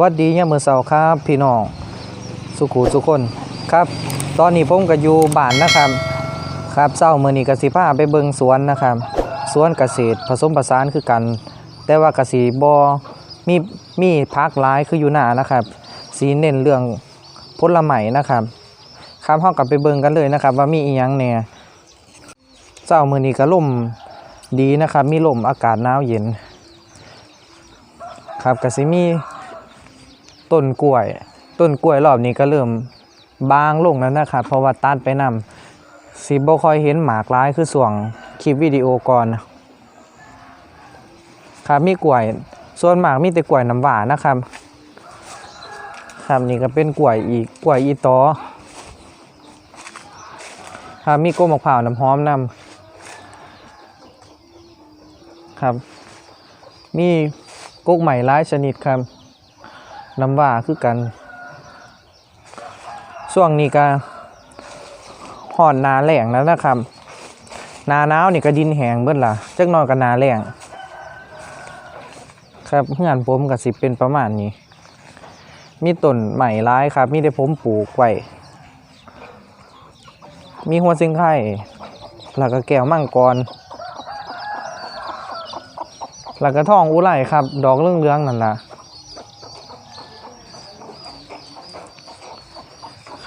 วัสดียามมื้อเช้าครับ พี่น้องสุขูทุคนครับ ตอนนี้ผมก็อยู่บ้านนะครับ ครับเช้ามือนี้กสิพาไปเบิงสวนนะครับ สวนเกษตรผสมผสานคือกัน แต่ว่ากสิบ่มีมีพักหลายคืออยู่หน้านะครับ สีเน้นเรื่องผลไม้นะครับครับเฮาก็ไปเบิงกันเลยนะครับ ว่ามีอีหยังแหน่ยเช้ามือนี้ก็ล่มดีนะครับ มีลมอากาศหนาวเย็น ครับกสิมี ต้นกล้วย ต้นกล้วยรอบนี้ก็เริ่มบางลงแล้วนะครับเพราะว่าตัดไปนำสิบ่ค่อยเห็นหมากร้ายคือส่วงคลิปวิดีโอก่อนครับมีกล้วยส่วนหมากมีแต่กล้วยน้ำหวานนะครับครับนี่ก็เป็นกล้วยอีกกล้วยอีตอครับมีก้มมะพร้าวน้ำหอมนำครับ มีกุ๊กใหม่หลายชนิดครับ น้ำว่าคือกันช่วงนี้ก็ห่อนนาแหลงแล้วนะครับนาหนาวนี่ก็ดินแห้งเบิดล่ะจักหน่อยก็นาแหลงครับเฮือนผมก็สิเป็นประมาณนี้ มีต้นใหม่ร้ายครับ มีแต่ผมปลูกไว้มีหัวซิงไข่แล้วก็แก้วมังกรแล้วก็ทองอุไรครับ ดอกเรื่องๆนั่นล่ะ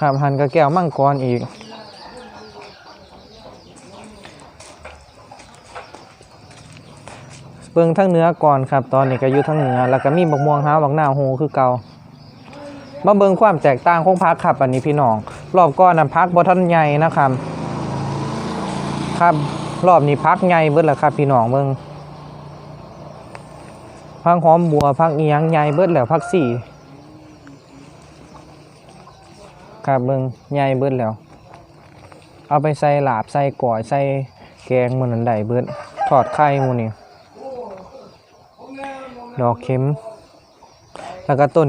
ครับหันกระแก้วมังกรอีก เบิ่งทั้งเนื้อก่อนครับ ตอนนี้ก็อยู่ทั้งเนื้อแล้วก็มีบักม่วงหาบักหน้าวโฮคือเก่ามาเบิ่งความแตกต่างของพักครับอันนี้พี่น้อง รอบก่อนนั้นพักบ่ทันใหญ่นะครับ ครับรอบนี้พักใหญ่เบิดแล้วครับ พี่น้องเบิ่งพักหอมบัวพักอียงใหญ่เบิดแล้วพักสี่ ครับเบิ่งใหญ่เบิดแล้ว เอาไปใส่ลาบใส่ก่อยใส่แกงมื้อนันได้เบิดทอดไข่มูนี่ดอกเข็ม แล้วก็ต้น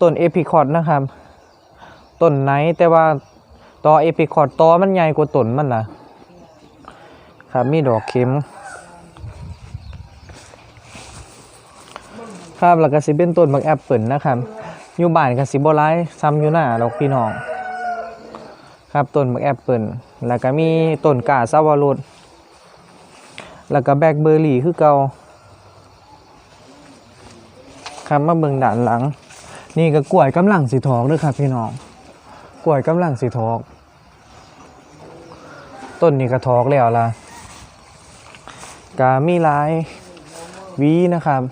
ต้นเอพิคอตนะครับต้นไหนแต่ว่าตอเอพิคอตตอมันใหญ่กว่าต้นมันล่ะ ครับมีดอกเข็มครับแล้วก็สิเป็นต้นบักแอปเปิลนะครับ อยู่บ้านก็สิบ่หลายซ้ำอยู่หน้าดอกพี่น้อง ครับต้นบักแอปเปิลแล้วก็มีต้นกาซาวารสแล้วก็แบล็คเบอร์รี่คือเก่าครับมาเบิ่งด้านหลัง นี่ก็กล้วยกำลังสิทอกเด้วยครับพี่น้องกล้วยกำลังสิทอกต้นนี้ก็ทอกแล้วล่ะก็มีลายวีนะครับ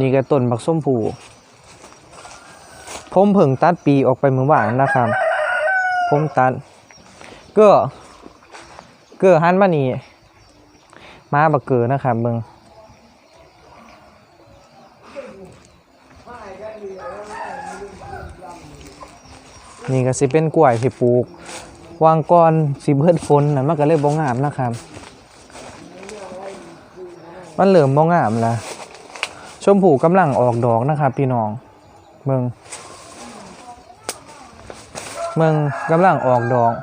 นี่ก็ต้นบักส้มผู ผมเพิ่งตัดปีออกไปเมื่อวานนะครับ ผมตัดก็เกือหันมานี่มาบักเกือนะครับเบิงนี่ก็สิเป็นกล้วยที่ปลูก วางก้อนสิเบิดฝนนั่นมันก็เลยบ่งามนะครับ มันเหลื่อมบ่งามแล้วชมพูกำลังออกดอกนะครับพี่น้องเมือง มืองกำลังออกดอก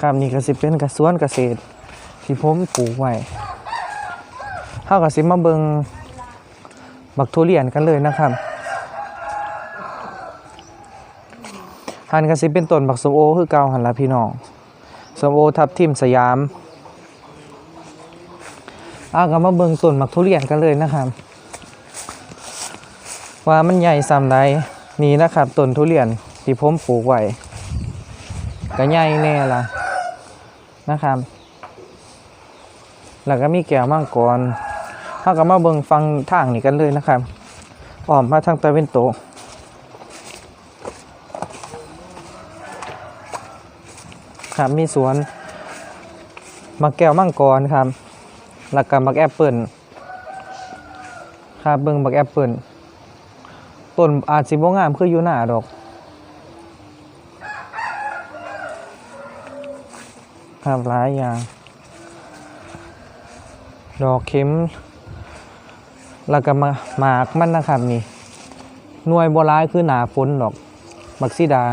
ครับนี่ก็สิเป็นกระสวนเกษตร ที่ผมปลูกไว้เท่ากับสิมาเบิงบักทุเรียนกันเลยนะครับหันก็สิเป็นต้นบักสมโอคือเก่าหันละพี่น้องสมโอทับทิมสยามเอาก็มาเบิงต้นหมักทุเรียนกันเลยนะครับ ว่ามันใหญ่สำใดนี่นะครับต้นทุเรียนที่ผมปลูกไว้ก็ใหญ่แน่ล่ะนะครับ แล้วก็มีแก้วมังกรเอาก็มาเบิ่งฟังทางนี่กันเลยนะครับอ้อมมาทางตะเวนตกครับมีสวนมะแก้วมังกรครับ แล้วก็บักแอปเปิลครับเบิ่งบักแอปเปิล ต้นอาจสิบ่งามคืออยู่หน้าดอกครับหลายอย่าง ดอกเข็ม แล้วก็มาหมากมันนะครับนี่หน่วยบ่ร้ายคือหนาฝนดอกบักซิดา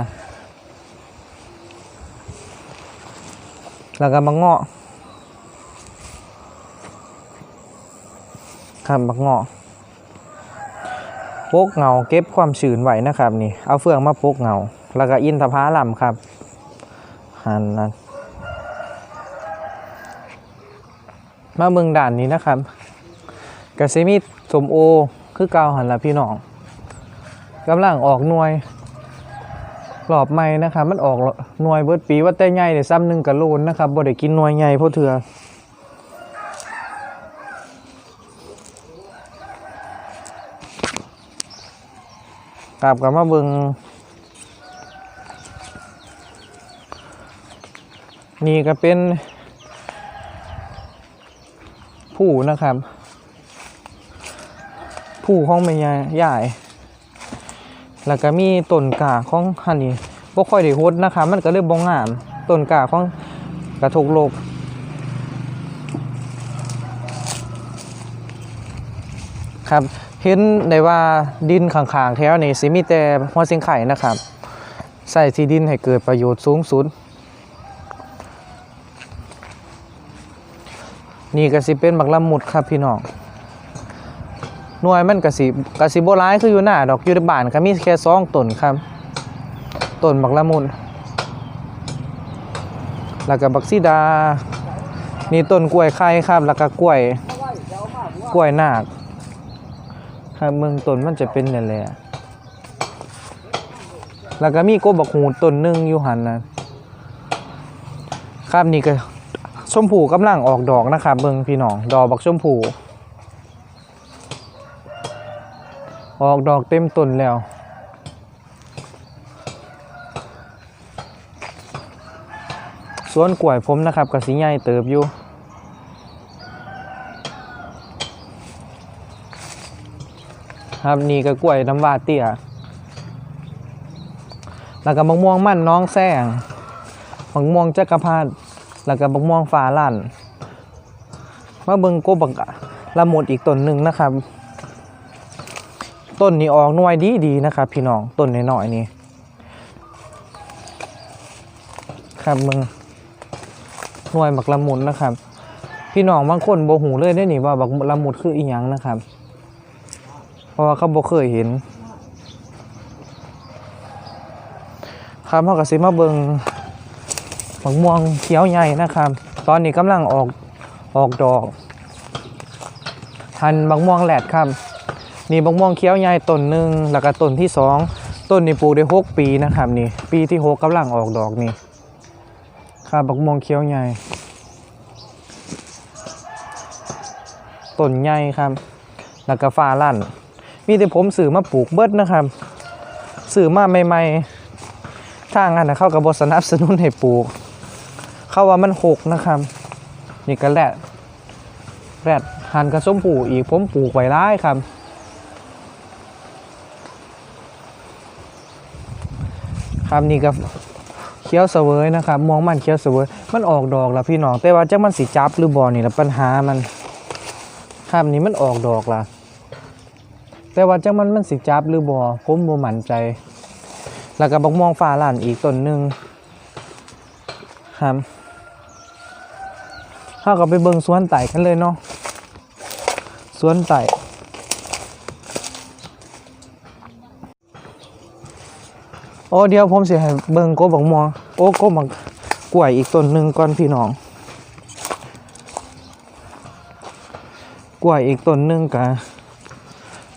แล้วก็มาเงาะครับบักเงาะ โปกเงาเก็บความชื้นไว้นะครับนี่เอาเฟืองมาโปกเงาแล้วก็อินทผลัมครับหันนั้นมาเมืองด่านนี้นะครับกสิมีสมโอคือเกาหันละพี่น้องกำลังออกหน่วยรอบใหม่นะครับ มันออกหน่วยเบิดปีว่าแต่ใหญ่เนี่ยซ้ำหนึ่งกะโลนนะครับบ่ได้กินหน่วยใหญ่พราะเถื่อ กลับกับมาเบิงนี่ก็เป็น ผู้นะครับ ผู้ของแม่ยายยายแล้วก็มีต้นกาของฮันนี่บ่ค่อยได้ฮดนะครับ มันก็เลยบ่งามต้นกาของกระทกโลกครับ เห็นได้ว่าดินข้างๆแถวนี้สิมีแต่หัวสียงไข่นะครับ ใส่ที่ดินให้เกิดประโยชน์สูงสุด นี่ก็สิเป็นบักละมุดครับพี่น้องหน่วยมันก็สิก็สิบ่ร้ายคืออยู่หน้าดอกอยู่ในบ้านก็มีแค่สองต้นครับต้นบักละมุดแล้วก็บักซีดา นี่ต้นกล้วยไข่ครับ แล้วก็กล้วย กล้วยนาค ครับเมืองต้นมันจะเป็นนี่แหละแล้วก็มีโกบักหูต้นหนึ่งอยู่หันนะครับนี่ก็ชมพูกำลังออกดอกนะครับเบิ่งพี่น้องดอกบักชมพู ออกดอกเต็มต้นแล้ว สวนกล้วยผมนะครับกสิใหญ่เติบอยู่ ครับนี่ก็กล้วยน้ำว้าเตี้ย แล้วก็มะม่วงมั่นน้องแซงมะม่วงจักรพรรดิแล้วก็มะม่วงฟ้าลั่นมาเบิ่งกบบักละมุดอีกต้นหนึ่งนะครับ ต้นนี้ออกหน่วยดีดีนะครับ พี่น้องต้นน้อยๆนี่ครับมึงหน่วยบักละมุดนะครับ พี่น้องบางคนโบหูเลยได้นี่ว่าบักละมุดคืออีหยังนะครับ ราะว่าเขาบ่เคยเห็นครับเขาก็สิมาเบิงมะม่วงเขียวใหญ่นะครับ ตอนนี้กำลังออกออกดอกหันมะม่วงแหลดครับนี่มะม่วงเขียวใหญ่ต้นหนึ่งแล้วก็ต้นที่สองต้นนี้ปลูกได้หกปีนะครับนี่ ปีที่หกกำลังออกดอกนี่ครับมะม่วงเขียวใหญ่ต้นใหญ่ครับ แล้วก็ฟ้าลั่น มีแต่ผมสื่อมาปลูกเบิดนะครับสื่อมาใหม่ๆถ้างั้นนเข้ากับบสนับสนุนให้ปลูก เข้าว่ามันหกนะครับ นี่ก็แรดแรดหันกระส้มปูอีกผมปลูกไว้ร้ายครับครับนี่ก็เคี้ยวเสวยนะครับมองมันเคี้ยวเสวยมันออกดอกแล้วพี่น้องแต่ว่าจะมันสิจับหรือบอนี่ละปัญหามันครับนี่มันออกดอกละ แต่ว่าจังมันมันสิจับหรือบ่ผมบ่มั่นใจ แล้วก็บักม่วงฟ้าล้านอีกต้นหนึ่งครับเฮาก็ไปเบิ่งสวนไต่กันเลยเนาะสวนไต่โอ้เดี๋ยวผมเสิให้เบิ่งกบบักม่วงโอ้โกบบักกล้วยอีกต้นหนึ่งก่อนพี่น้องกล้วยอีกต้นหนึ่งกะ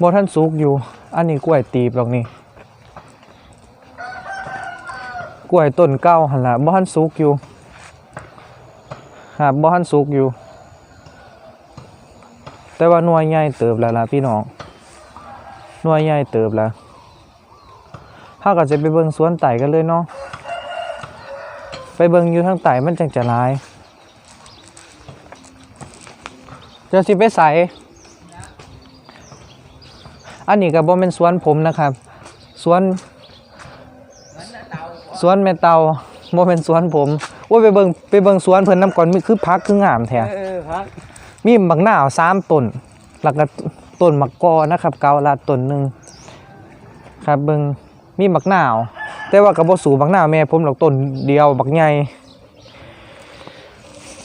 บ่ท่านสุกอยู่ อันนี้กล้วยตีบหรอกนี่กล้วยต้นเก้าหันละบ่ท่านสุกอยู่ครับบ่ท่านสุกอยู่ แต่ว่าหน่วยใหญ่เติบแล้วล่ะพี่น้องหน่วยใหญ่เติบแล้วเฮาก็จะไปเบิ่งสวนไต่กันเลยเนาะไปเบิ่งอยู่ทางไต่มันจังจะหลายจะสิไปใส่ อันนี้ก็บ่เป็นสวนผมนะครับ สวน สวนแม่เตาบ่เป็นสวนผมโอ้ยไปเบิ่งไปเบิ่งสวนเพิ่นนํก่อนมีคือพักคืองามแท้เออครับมีบักหน้าวสามต้นแล้วก็ต้นมะกอนะครับเกาลัดต้นหนึงครับเบิ่งมีบักหน้าวแต่ว่าก็บ่สูงบักหน้าวแม่ผมหรอกต้นเดียวบักใหญ่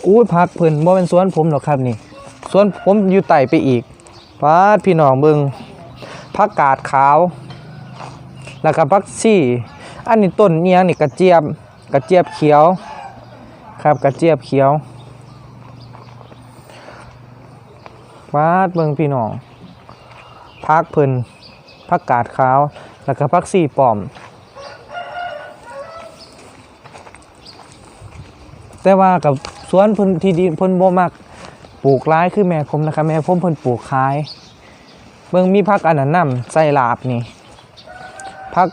อู้ยพักเพิ่นบ่เป็นสวนผมหรอกครับนี่สวนผมอยู่ไต่ไปอีกปาดพี่น้องเบิง ผักกาดขาว แล้วก็ผักซี่อันนี้ต้นเนียงนี่กระเจี๊ยบกระเจี๊ยบเขียวครับกระเจี๊ยบเขียวปาดเบิงพี่น้องพักเพิ่นผักกาดขาว แล้วก็ผักซี่ปลอม แต่ว่ากับสวนเพิ่นที่ดินเพิ่นบ่มักปลูกหลายคือแม่ผมนะครับแม่ผมเพิ่นปลูกขาย เบิ่งมีผักอันนั้นนำใส่ลาบนี่ผัก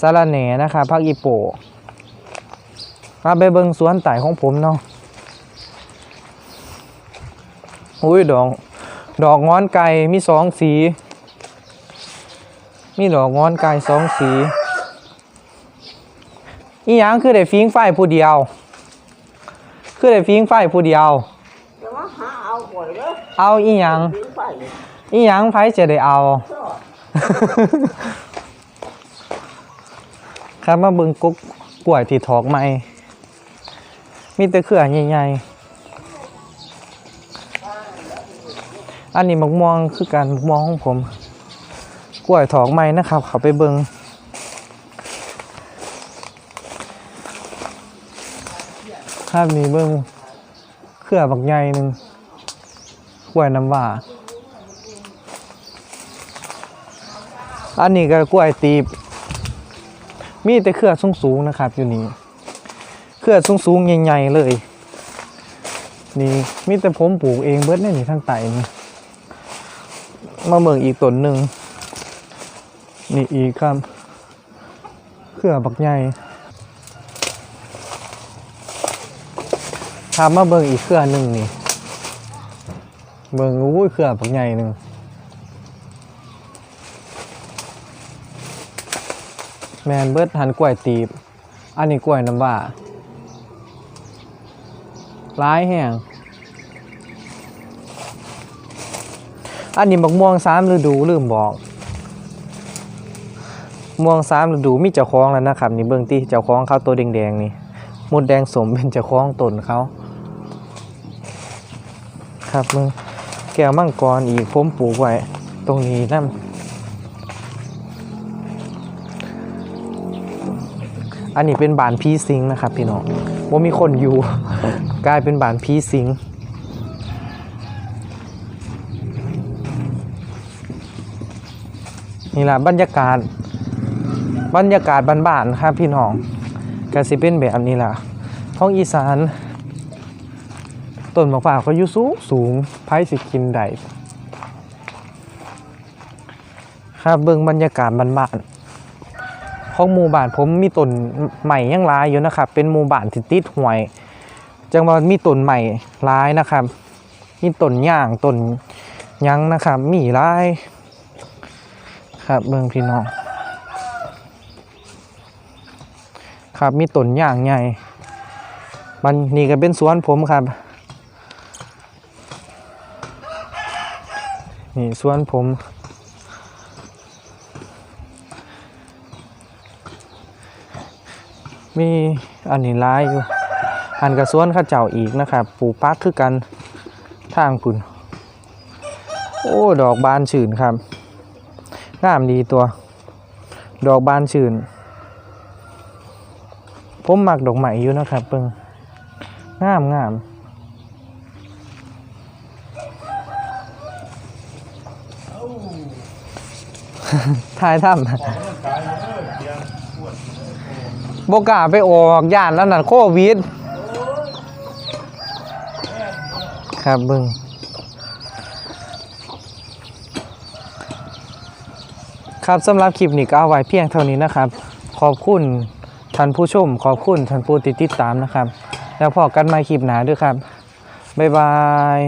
สะระแหน่นะครับผักอีโปมาไปเบิ่งสวนไต่ของผมเนาะอุ้ยดอกดอกงอนไก่มีสองสี มีดอกงอนไก่สองสีอีหยังคือได้ฟิงไฟผู้เดียว คือได้ฟิงไฟผู้เดียวจะมาหาเอาหวยเด้อเอาอีหยังถึงไป อีหยังไผจะได้เอาชอบครับมาเบิ่งกุ๊กกล้วยที่ถอกใหม่ มีแต่เครือใหญ่ๆ อันนี้มักม่วงคือการมักม่วงของผม กล้วยถอกใหม่นะครับ เขาไปเบิ่งครับมีเบิ่งเครือบักใหญ่หนึ่งกล้วยน้ำว้า อันนี้ก็กล้วยตีบ มีแต่เครือสูงๆนะครับ อยู่นี่ เครือสูงๆใหญ่ๆเลย นี่มีแต่ผมปลูกเองเบิดเนี่ยนี่ทั้งไต่นี่มาเมืองอีกต้นหนึ่งนี่อีกครับ เครือบักใหญ่ทำมาเบิ่งอีกเครือหนึ่งนี่ เบิ่งอุ้เครือบักใหญ่หนึ่ง แมนเบิดหันกล้วยตีบ อันนี้กล้วยน้ำว่าร้ายแห้งอันนี้บักม่วงสามฤดูลืมบอก ม่วงสามฤดูมีเจ้าของแล้วนะครับ นี่เบิ่งตีเจ้าของเขาตัวแดงๆนี่มดแดงสมเป็นเจ้าของตนเขาครับมึงแก้วมังกรอีกผมปลูกไว้ตรงนี้นั่น อันนี้เป็นบานพีซิงค์นะครับพี่น้องว่ามีคนอยู่ กลายเป็นบานพีซิงค์นี่แหละบรรยากาศ บรรยากาศบ้านๆครับพี่น้องก็สิเป็นแบบนี้แหละท้องอีสานต้นมะพร้าวก็อยู่สูงสูงไผ่สิกินได้ครับเบิ่งบรรยากาศบ้านๆ ของหมู่บ้านผมมีต้นใหม่ยังหลายอยู่นะครับ เป็นหมู่บ้านที่ติดห่วย จังหว่ามีต้นใหม่หลายนะครับ มีต้นย่างต้นยังนะครับมีหลายครับเบิ่งพี่น้องครับมีต้นย่างใหญ่มันนี่ก็เป็นสวนผมครับนี่สวนผม มีอันนี้ร้ายอยู่ อันกระสวนข้าเจ้าอีกนะครับปูปักคือกันทางคุณโอ้ดอกบานชื่นครับงามดีตัว ดอกบานชื่น ผมหมักดอกใหม่อยู่นะครับเปิงงามงามถ่ายถ้ำ บกล้าไปออกย่านแล้วนั่นโควิดครับเบึงครับสำหรับคลิปนี้ก็เอาไว้เพียงเท่านี้นะครับ ขอบคุณท่านผู้ชม ขอบคุณท่านผู้ติดติดตามนะครับ แล้วพอกันใหม่คลิปหนาด้วยครับ บ๊ายบาย